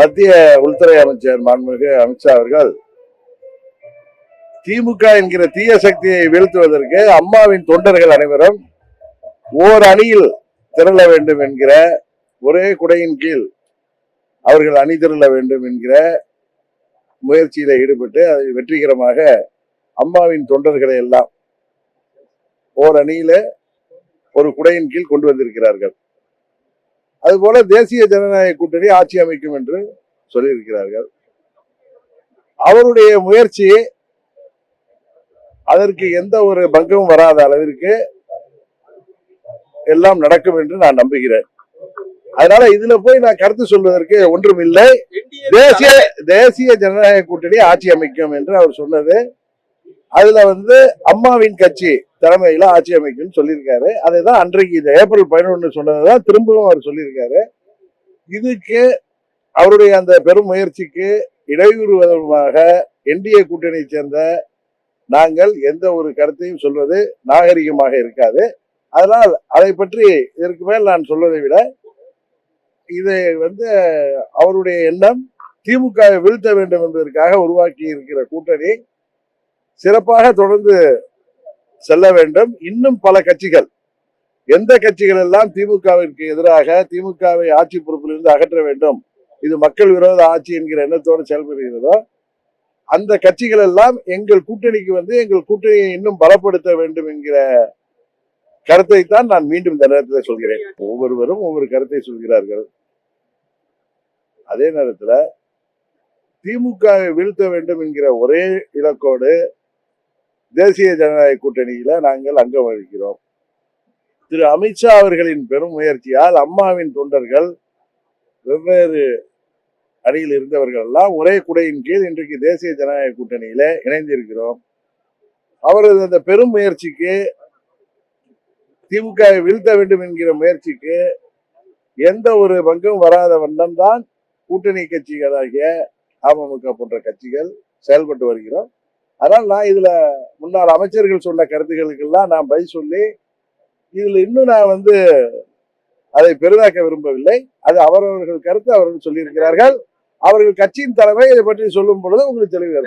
மத்திய உள்துறை அமைச்சர் மாண்புமிகு அமித்ஷா அவர்கள் திமுக என்கிற தீய சக்தியை வீழ்த்துவதற்கு அம்மாவின் தொண்டர்கள் அனைவரும் ஓர் அணியில் திரள வேண்டும் என்கிற ஒரே குடையின் கீழ் அவர்கள் அணி திரள வேண்டும் என்கிற முயற்சியில ஈடுபட்டு அதை வெற்றிகரமாக அம்மாவின் தொண்டர்களை எல்லாம் ஓர் அணியில ஒரு குடையின் கீழ் கொண்டு வந்திருக்கிறார்கள். அதுபோல தேசிய ஜனநாயக கூட்டணி ஆட்சி அமைக்கும் என்று சொல்லியிருக்கிறார்கள். அவருடைய முயற்சி அதற்கு எந்த ஒரு பங்கமும் வராத அளவிற்கு எல்லாம் நடக்கும் என்று நான் நம்புகிறேன். அதனால இதுல போய் நான் கருத்து சொல்வதற்கு ஒன்றும் இல்லை. தேசிய தேசிய ஜனநாயக கூட்டணி ஆட்சி அமைக்கும் என்று அவர் சொன்னது. அதுல வந்து அம்மாவின் கட்சி தலைமையில ஆட்சி அமைக்கும் சொல்லியிருக்காரு. அதுதான் அன்றைக்கு இந்த ஏப்ரல் பதினொன்று சொன்னதுதான் திரும்பவும் அவர் சொல்லியிருக்காரு. இதுக்கு அவருடைய அந்த பெரும் முயற்சிக்கு இடையூறுவதற்காக என்டிஏ கூட்டணியை சேர்ந்த நாங்கள் எந்த ஒரு கருத்தையும் சொல்வது நாகரிகமாக இருக்காது. அதனால் அதை பற்றி இதற்கு மேல் நான் சொல்வதை விட இது வந்து அவருடைய எண்ணம் திமுகவை வீழ்த்த வேண்டும் என்பதற்காக உருவாக்கி இருக்கிற கூட்டணி சிறப்பாக தொடர்ந்து செல்ல வேண்டும். இன்னும் பல கட்சிகள் எந்த கட்சிகள் எல்லாம் திமுகவிற்கு எதிராக திமுகவை ஆட்சி பொறுப்பிலிருந்து அகற்ற வேண்டும் இது மக்கள் விரோத ஆட்சி என்கிற எண்ணத்தோடு செயல்படுகிறதோ அந்த கட்சிகள் எல்லாம் எங்கள் கூட்டணிக்கு வந்து எங்கள் கூட்டணியை இன்னும் பலப்படுத்த வேண்டும் என்கிற கருத்தை தான் நான் மீண்டும் இந்த நேரத்தில் சொல்கிறேன். ஒவ்வொருவரும் ஒவ்வொரு கருத்தை சொல்கிறார்கள். அதே நேரத்தில் திமுகவை வீழ்த்த வேண்டும் என்கிற ஒரே இலக்கோடு தேசிய ஜனநாயக கூட்டணியில நாங்கள் அங்கம் வகிக்கிறோம். திரு அமித்ஷா அவர்களின் பெரும் முயற்சியால் அம்மாவின் தொண்டர்கள் வெவ்வேறு அணியில் இருந்தவர்கள் எல்லாம் ஒரே குடையின் கீழ் இன்றைக்கு தேசிய ஜனநாயக கூட்டணியில இணைந்திருக்கிறோம். அவரது அந்த பெரும் முயற்சிக்கு திமுகவை வீழ்த்த வேண்டும் என்கிற முயற்சிக்கு எந்த ஒரு பங்கும் வராத வண்ணம்தான் கூட்டணி கட்சிகளாகிய அமமுக போன்ற கட்சிகள் செயல்பட்டு வருகிறோம். அதனால் நான் இதுல முன்னாள் அமைச்சர்கள் சொன்ன கருத்துக்களுக்கெல்லாம் நான் பதில் சொல்லி இதில் இன்னும் நான் வந்து அதை பெரிதாக்க விரும்பவில்லை. அது அவரவர்கள் கருத்து அவர்கள் சொல்லியிருக்கிறார்கள். அவர்கள் கட்சியின் தலைமை இதை பற்றி சொல்லும் பொழுது உங்களுக்கு தெளிவு